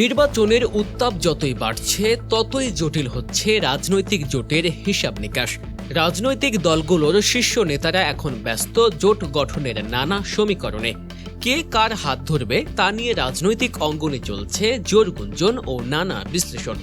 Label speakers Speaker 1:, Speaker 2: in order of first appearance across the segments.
Speaker 1: নির্বাচনের উত্তাপ যতই বাড়ছে, ততই জটিল হচ্ছে রাজনৈতিক জোটের হিসাব নিকাশ। রাজনৈতিক দলগুলোর শীর্ষ নেতারা এখন ব্যস্ত জোট গঠনের নানা সমীকরণে। কে কার হাত ধরবে তা নিয়ে রাজনৈতিক অঙ্গনে চলছে জোর গুঞ্জন ও নানা বিশ্লেষণ।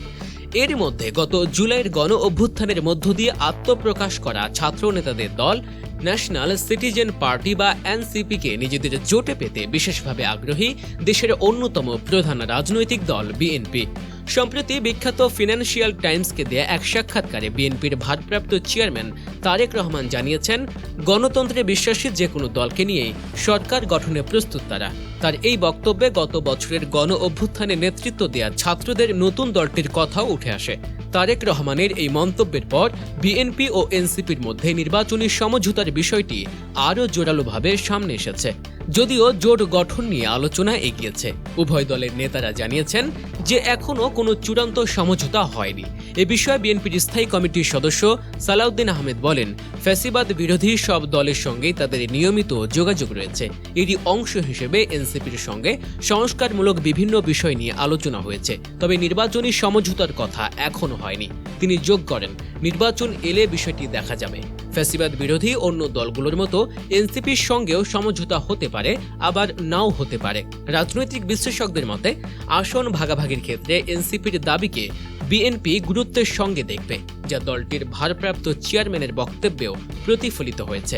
Speaker 1: এর মধ্যে গত জুলাইয়ের গণ অভ্যুত্থানের মধ্য দিয়ে আত্মপ্রকাশ করা ছাত্র নেতাদের দল ন্যাশনাল সিটিজেন পার্টি বা এনসিপিকে নিজেদের জোটে পেতে বিশেষভাবে আগ্রহী দেশের অন্যতম প্রধান রাজনৈতিক দল বিএনপি সম্প্রতি বিখ্যাত ফিনান্সিয়াল টাইমসকে দেয়া এক সাক্ষাৎকারে বিএনপির ভারপ্রাপ্ত চেয়ারম্যান তারেক রহমান জানিয়েছেন, গণতন্ত্রে বিশ্বাসী যে কোনো দলকে নিয়েই সরকার গঠনে প্রস্তুত তারা। তার এই বক্তব্যে গত বছরের গণ অভ্যুত্থানে নেতৃত্ব দেয়া ছাত্রদের নতুন দলটির কথাও উঠে আসে। তারেক রহমানের এই মন্তব্যের পর বিএনপি ও এনসিপির মধ্যে নির্বাচনী সমঝোতার বিষয়টি আরও জোরালোভাবে সামনে এসেছে। যদিও জোট গঠন নিয়ে আলোচনা এগিয়েছে। উভয় দলের নেতারা জানিয়েছেন যে এখনও কোনো চূড়ান্ত সমঝোতা হয়নি। এ বিষয়ে বিএনপির স্থায়ী কমিটির সদস্য সালাউদ্দিন আহমেদ বলেন, ফ্যাসিবাদ বিরোধী সব দলের সঙ্গেই তাদের নিয়মিত যোগাযোগ রয়েছে। এরই অংশ হিসেবে এনসিপির সঙ্গে সংস্কারমূলক বিভিন্ন বিষয় নিয়ে আলোচনা হয়েছে। তবে নির্বাচনী সমঝোতার কথা এখনও হয়নি। তিনি যোগ করেন, নির্বাচন এলে বিষয়টি দেখা যাবে। ফ্যাসিবাদ বিরোধী অন্য দলগুলোর মতো এনসিপির সঙ্গেও সমঝোতা হতে পারে, আবার নাও হতে পারে। রাজনৈতিক বিশ্লেষকদের মতে, আসন ভাগাভাগির ক্ষেত্রে এনসিপির দাবিকে বিএনপি গুরুত্বের সঙ্গে দেখবে, যা দলটির ভারপ্রাপ্ত চেয়ারম্যানের বক্তব্যেও প্রতিফলিত হয়েছে।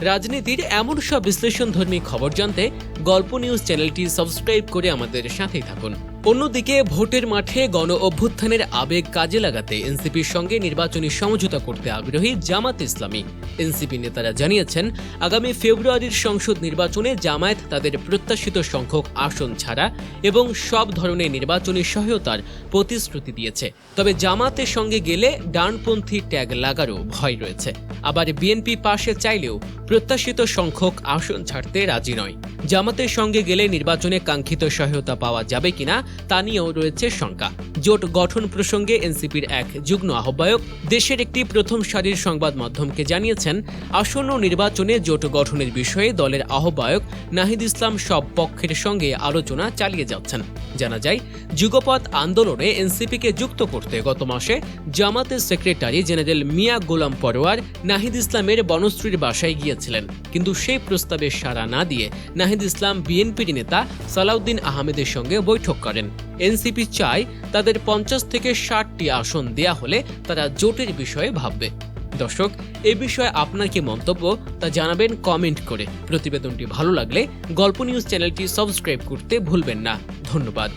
Speaker 1: রাজনীতির এমন সব বিশ্লেষণধর্মী খবর জানতে গল্প নিউজ চ্যানেলটি সাবস্ক্রাইব করে আমাদের সাথেই থাকুন। অন্যদিকে ভোটের মাঠে গণ অভ্যুত্থানের আবেগ কাজে লাগাতে এনসিপির সঙ্গে নির্বাচনী সমঝোতা করতে আগ্রহী জামাত ইসলামী। এনসিপি নেতারা জানিয়েছেন, আগামী ফেব্রুয়ারির সংসদ নির্বাচনে জামায়াত তাদের প্রত্যাশিত সংখ্যক আসন ছাড়া এবং সব ধরনের নির্বাচনী সহায়তার প্রতিশ্রুতি দিয়েছে। তবে জামাতের সঙ্গে গেলে ডানপন্থী ট্যাগ লাগারও ভয় রয়েছে। আবার বিএনপি পাশে চাইলেও প্রত্যাশিত সংখ্যক আসন ছাড়তে রাজি নয়। জামাতের সঙ্গে গেলে নির্বাচনে কাঙ্ক্ষিত সহায়তা পাওয়া যাবে কিনা তা নিয়েও রয়েছে শঙ্কা। জোট গঠন প্রসঙ্গে এনসিপির এক যুগ্ম আহ্বায়ক দেশের একটি প্রথম সারির সংবাদ মাধ্যমকে জানিয়েছেন, আসন্ন নির্বাচনে জোট গঠনের বিষয়ে দলের আহ্বায়ক নাহিদ ইসলাম সব পক্ষের সঙ্গে আলোচনা চালিয়ে যাচ্ছেন। জানা যায়, যুগপৎ আন্দোলনে এনসিপিকে যুক্ত করতে গত মাসে জামাতের সেক্রেটারি জেনারেল মিয়া গোলাম পরোয়ার নাহিদ ইসলামের বনশ্রীর বাসায় গিয়েছিলেন, কিন্তু সেই প্রস্তাবে সাড়া না দিয়ে নাহিদ ইসলাম বিএনপির নেতা সালাউদ্দিন আহমেদের সঙ্গে বৈঠক করেন। এনসিপি চায় তাদের পঞ্চাশ থেকে ষাটটি আসন দেয়া হলে তারা জোটের বিষয়ে ভাববে। দর্শক, এ বিষয়ে আপনার কি মন্তব্য তা জানাবেন কমেন্ট করে। প্রতিবেদনটি ভালো লাগলে গল্প নিউজ চ্যানেলটি সাবস্ক্রাইব করতে ভুলবেন না। ধন্যবাদ।